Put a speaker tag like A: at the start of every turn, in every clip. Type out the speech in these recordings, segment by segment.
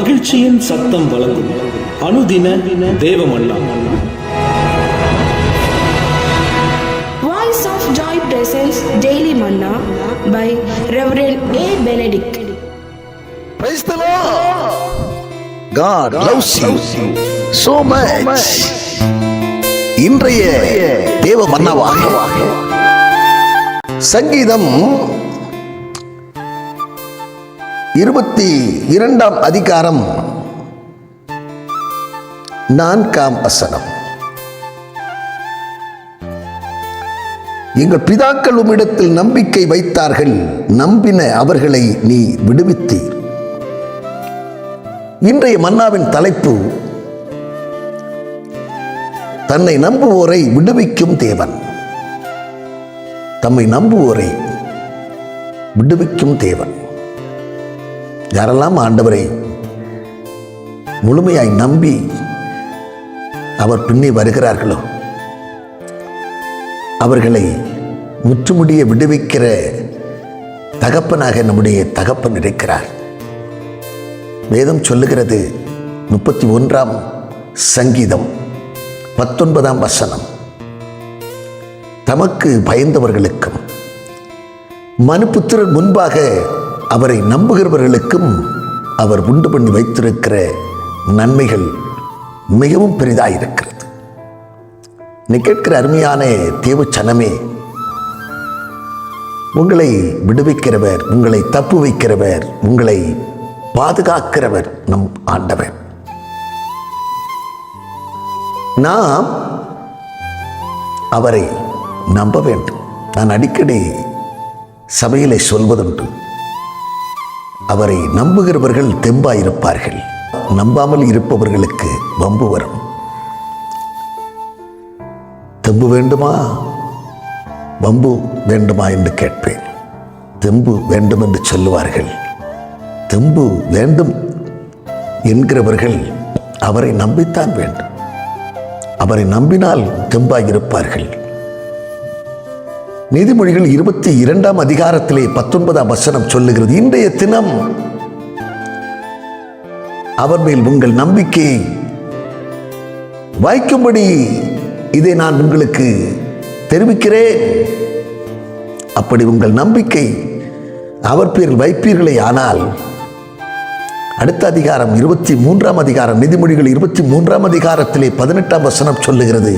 A: மகிழ்ச்சியின் சத்தம் வழங்கும் அனுதின தேவமல்லா
B: Voice of Joy presents Daily Manna by Reverend A. Benedict.
C: Praise the Lord. God loves you so much. இன்றைய தேவ மன்னவாக சங்கீதம் இருபத்தி இரண்டாம் அதிகாரம். நான்காம் வசனம். எங்கள் பிதாக்கள் உம்மிடத்தில் நம்பிக்கை வைத்தார்கள் நம்பின அவர்களை நீ விடுவித்தீர். இன்றைய மன்னாவின் தலைப்பு தன்னை நம்புவோரை விடுவிக்கும் தேவன். தம்மை நம்புவோரை விடுவிக்கும் தேவன். யாரெல்லாம் ஆண்டவரை முழுமையாய் நம்பி அவர் பின்னே வருகிறார்களோ அவர்களை முற்றுமுடிய விடுவிக்கிற தகப்பனாக நம்முடைய தகப்பன் இருக்கிறார். வேதம் சொல்லுகிறது முப்பத்தி ஒன்றாம் சங்கீதம் பத்தொன்பதாம் வசனம். தமக்கு பயந்தவர்களுக்கும் மனுபுத்திரர் முன்பாக அவரை நம்புகிறவர்களுக்கும் அவர் உண்டு பண்ணி வைத்திருக்கிற நன்மைகள் மிகவும் பெரிதாயிருக்கிறது. நீ கேட்கிற அருமையான தேவ சனமே உங்களை விடுவிக்கிறவர் உங்களை தப்பு வைக்கிறவர் உங்களை பாதுகாக்கிறவர் நம் ஆண்டவர். நாம் அவரை நம்ப வேண்டும். நான் அடிக்கடி சபையிலே சொல்வதுண்டு அவரை நம்புகிறவர்கள் தெம்பாயிருப்பார்கள். நம்பாமல் இருப்பவர்களுக்கு வம்பு வரும். தெம்பு வேண்டுமா? வம்பு வேண்டுமா என்று கேட்பேன். தெம்பு வேண்டும் என்று சொல்லுவார்கள். தெம்பு வேண்டும் என்கிறவர்கள் அவரை நம்பித்தான் வேண்டும். அவரை நம்பினால் தெம்பாக இருப்பார்கள் நீதிமொழிகள் இருபத்தி இரண்டாம் அதிகாரத்திலே பத்தொன்பதாம் வசனம் சொல்லுகிறது. இன்றைய தினம் அவர் மேல் உங்கள் நம்பிக்கையை வாய்க்கும்படி இதை நான் உங்களுக்கு தெரிவிக்கிறேன். அப்படி உங்கள் நம்பிக்கை அவர் பேரில் வைப்பீர்களே ஆனால் அடுத்த அதிகாரம் இருபத்தி மூன்றாம் அதிகாரம் நிதிமொழிகள் இருபத்தி மூன்றாம் அதிகாரத்திலே பதினெட்டாம் வசனம் சொல்லுகிறது.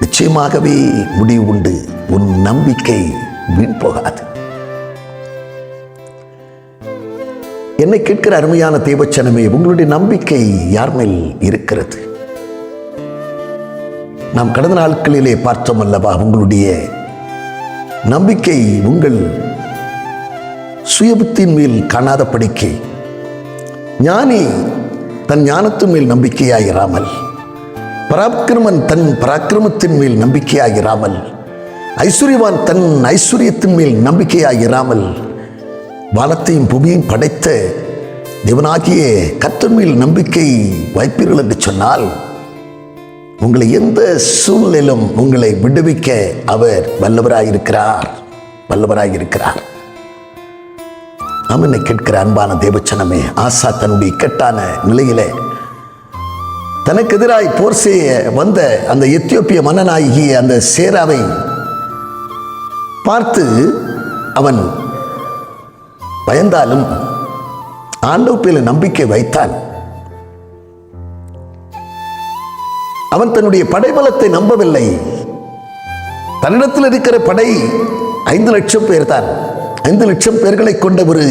C: நிச்சயமாகவே முடிவு உண்டு. உன் நம்பிக்கை வீண் போகாது. என்னை கேட்கிற அருமையான தேவச்சனமே உங்களுடைய நம்பிக்கை யார் மேல் இருக்கிறது? நாம் கடந்த நாட்களிலே பார்த்தோம் அல்லவா உங்களுடைய நம்பிக்கை உங்கள் சுயபுத்தின் மேல் காணாத படிக்கை. ஞானி தன் ஞானத்தின் மேல் நம்பிக்கையாயிராமல். பராக்கிரமன் தன் பராக்கிரமத்தின் மேல் நம்பிக்கையாகிறாமல் ஐஸ்வர்யவான் தன் ஐஸ்வர்யத்தின் மேல் நம்பிக்கையாகிறாமல் வானத்தையும் பூமியையும் படைத்த தேவனாகிய கர்த்தர் மேல் நம்பிக்கை வைப்பீர்கள் என்று சொன்னால் உங்களை எந்த சூழ்நிலையிலும் உங்களை விடுவிக்க அவர் வல்லவராயிருக்கிறார். வல்லவராயிருக்கிறார். நாம் என்னை கேட்கிற அன்பான தேவச்சனமே ஆசா தன்னுடைய இக்கட்டான நிலையிலே தனக்கு எதிராய் போர் செய்ய வந்த அந்த எத்தியோப்பிய மன்னனாகிய அந்த சேராவை பார்த்து அவன் பயந்தாலும் ஆண்டவ நம்பிக்கை வைத்தான். அவன் தன்னுடைய படைபலத்தை நம்பவில்லை. தன்னிடத்தில் இருக்கிற படை ஐந்து லட்சம் பேர் தான் ஐந்து லட்சம் பேர்களை கொண்ட ஒரு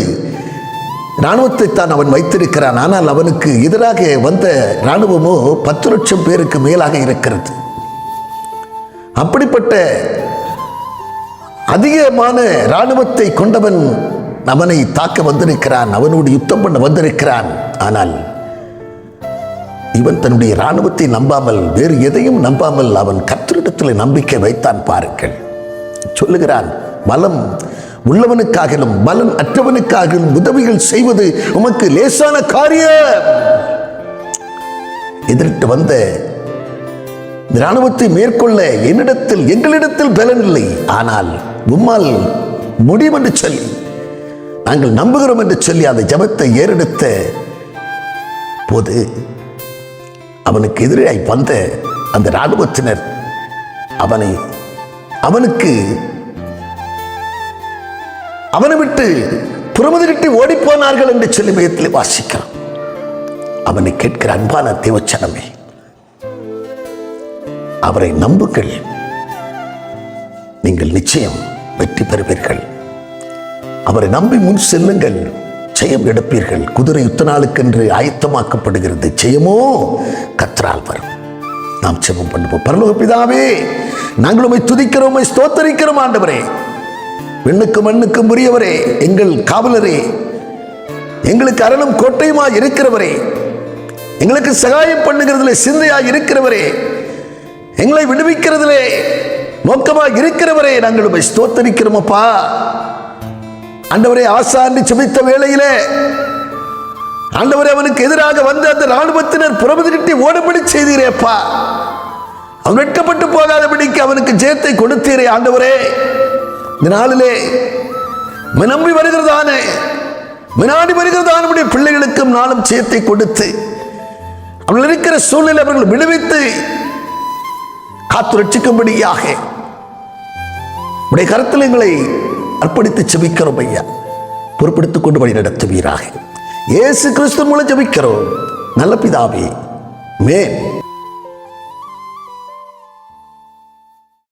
C: இராணுவத்தை தான் அவன் வைத்திருக்கிறான் ஆனால் அவனுக்கு எதிராக வந்த இராணுவமோ பத்து லட்சம் பேருக்கு மேலாக இருக்கிறது. அப்படிப்பட்ட அதிகமான இராணுவத்தை கொண்டவன் அவனை தாக்க வந்திருக்கிறான் அவனோடு யுத்தம் பண்ண வந்திருக்கிறான். ஆனால் இவன் தன்னுடைய இராணுவத்தை நம்பாமல் வேறு எதையும் நம்பாமல் அவன் கத்திரிடத்தில் நம்பிக்கை வைத்தான் பாருங்கள். சொல்லுகிறான் பலம் உள்ளவனுக்காகலும் பலன் அற்றவனுக்காகவும் உதவிகள் செய்வது உமக்கு லேசான காரியம். எதிர்த்து வந்த இராணுவத்தை மேற்கொள்ள என்னிடத்தில் எங்களிடத்தில் பலன் இல்லை. ஆனால் உம்மால் முடியும் என்று சொல்லி நாங்கள் நம்புகிறோம் என்று சொல்லி அந்த ஜபத்தை ஏறெடுத்த போது அவனுக்கு எதிராய் வந்த அந்த இராணுவத்தினர் அவனை அவனுக்கு அவனை விட்டு புறமுதிரிட்டு ஓடிப்போனார்கள் என்று சொல்லி மையத்தில் வாசிக்கிறான். அவனை கேட்கிற அன்பான தேவச்சனமே அவரை நம்புங்கள். நீங்கள் நிச்சயம் வெற்றி பெறுவீர்கள். அவரை நம்பி முன் செல்லுங்கள். ஜெயம் எடுப்பீர்கள். குதிரை யுத்த நாளுக்கென்று ஆயத்தமாக்கப்படுகிறது. ஜெயமோ கத்ரால் வரும். நாம் ஜெபம் பண்ணுவோம். பரலோக பிதாவே நாங்கள் உண்மை துதிக்கிறோம் ஸ்தோத்தரிக்கிறோம் ஆண்டவரே. விண்ணுக்கும் மண்ணுக்கும் உரியவரே எங்கள் காவலரே. எங்களுக்கு அரணும் கோட்டையுமா இருக்கிறவரே. எங்களுக்கு சகாயம் பண்ணுகிறதுல சிந்தையா இருக்கிறவரே. எங்களை விடுவிக்கிறதுலே நோக்கமாக இருக்கிறவரே நாங்கள் உண்மை ஸ்தோத்தரிக்கிறோமப்பா. ஆண்டவரே ஆசாண்டி சுமித்த வேளையிலே ஆண்டவரே அவனுக்கு எதிராக வந்த அந்த ராணுவத்தினர் புறமுதிரிட்டி ஓடுபடி செய்தீரேப்பா. அவன் வெட்கப்பட்டு போகாதபடிக்கு அவனுக்கு ஜெயத்தை கொடுத்தீரே ஆண்டவரே. இந்த நாளிலே உம்மை நம்பி வருகிறதானே வினாடி வருகிறதான நம்முடைய பிள்ளைகளுக்கும் நாளும் சேர்த்தை கொடுத்து அவர்கள் இருக்கிற சூழ்நிலை அவர்கள் விடுவித்து காத்து ரட்சிக்கும்படியாக உடைய கருத்தில் எங்களை அர்ப்பணித்து செபிக்கிறோம் ஐயா. பொறுப்படுத்திக் கொண்டு வழி நடத்துவீராக. இயேசு கிறிஸ்து மூலம் ஜெபிக்கிறோம். நல்ல பிதாவே மேன்